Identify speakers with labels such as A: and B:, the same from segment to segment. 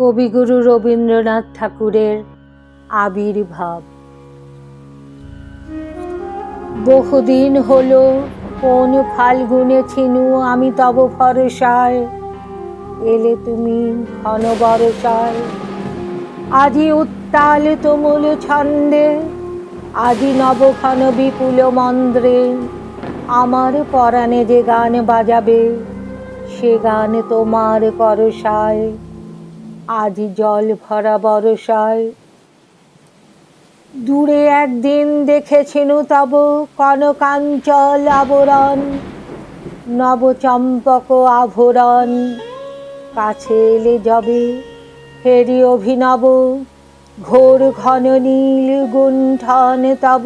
A: কবিগুরু রবীন্দ্রনাথ ঠাকুরের আবির্ভাব। বহুদিন হলো, কোন ফাল্গুনে ছিনু আমি তব ভরসায়, এলে তুমি ঘন বরসায় আজি উত্তাল তুমুল ছন্দে, আজি নবঘন বিপুল মন্দ্রে আমার পরাণে যে গান বাজাবে, সে গান তোমার করসায়। আজি জল ভরা বরসায় দূরে একদিন দেখেছেন তব কনকাঞ্চল আবরণ, নবচম্পক আভরণ। কাছে এলে যবে ফেরি অভিনব, ঘোর ঘন নীল গুণ্ঠন তব।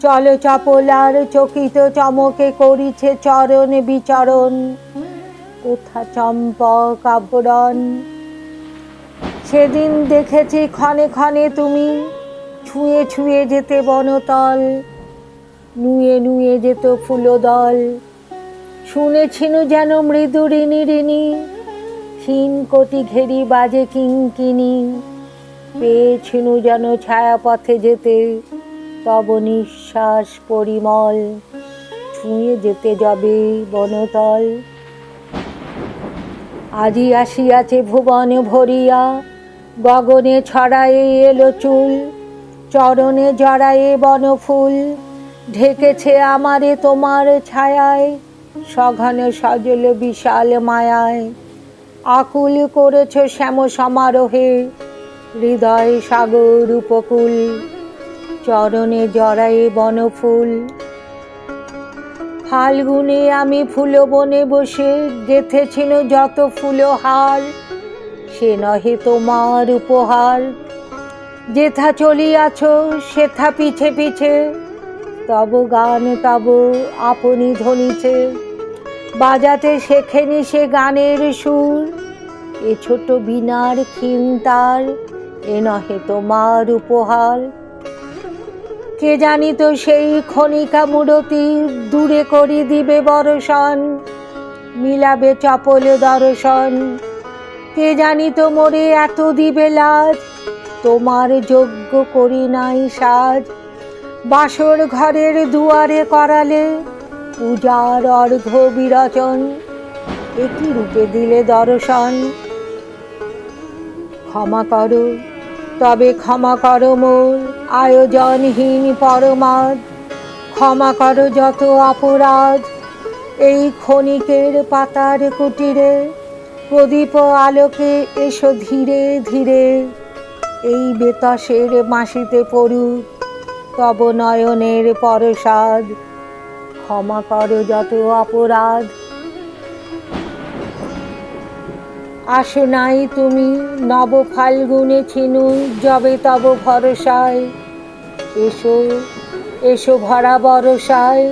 A: চল চপলার চকিত চমকে করিছে চরণ বিচরণ। কোথা চম্পক আবরণ সেদিন দেখেছি ক্ষণে ক্ষণে তুমি ছুঁয়ে ছুঁয়ে যেতে বনতল, নুয়ে নুয়ে যেত ফুলদল। শুনেছিনু যেন মৃদু ঋণী ঋণী ক্ষীণ কোটি ঘেরি বাজে কিঙ্কিনি। পেয়েছিনু যেন ছায়াপথে যেতে, তব নিঃশ্বাস পরিমল, ছুঁয়ে যেতে যাবে বনতল। আজি আসিয়াছে ভুবন ভরিয়া গগনে ছড়ায়ে এলো চুল, চরণে জড়ায়ে বনফুল, ঢেকেছে আমারে তোমার ছায়ায়, সঘন সজল বিশাল মায়ায়। আকুল করেছ শ্যাম সমারোহে, হৃদয় সাগর উপকূল, চরণে জড়ায়ে বনফুল। ফাল্গুনে আমি ফুল বনে বসে গেথেছিল যত ফুলহার সে নহে তোমার উপহার। যেথা চলিয়াছ, সেথা পিছে পিছে। তব গান, তব আপনি ধ্বনিছে। বাজাতে শেখেনি সে গানের সুর। এ ছোট বিনার ক্ষীণ তার এ নহে তোমার উপহার। কে জানি তো সেই ক্ষণিকা মূরতি দূরে করি দিবে বরষণ, মিলাবে চপল দর্শন। কে জানি মোরে এত দিবে লাজ? তোমার যোগ্য করি নাই সাজ। বাসর ঘরের দুয়ারে করালে পূজার অর্ঘ বিরচন একই রূপে দিলে দর্শন। ক্ষমা করো, তবে ক্ষমা করো মোর আয়োজনহীন পরমাদ। ক্ষমা করো যত অপরাধ, এই ক্ষণিকের পাতার কুটিরে। প্রদীপ আলোকে এসো ধীরে ধীরে। এই বেতাসের মাসিতে পড়ুক তব নয়নের পরসাদ। ক্ষমা করো যত অপরাধ। আসো নাই তুমি নব ফাল্গুনে ছিনু, যবে তব ভরসায়। এসো এসো ভরা বরসায়,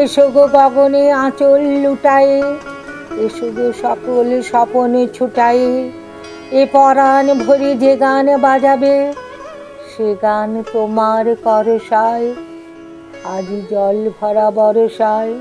A: এসো গো গগনে আঁচল লুটায়ে। এসো শুধু সকল স্বপনে ছুটাই, এ পরাণ ভরি যে গান বাজাবে, সে গান তোমার করসায় আজি জল ভরা বরসায়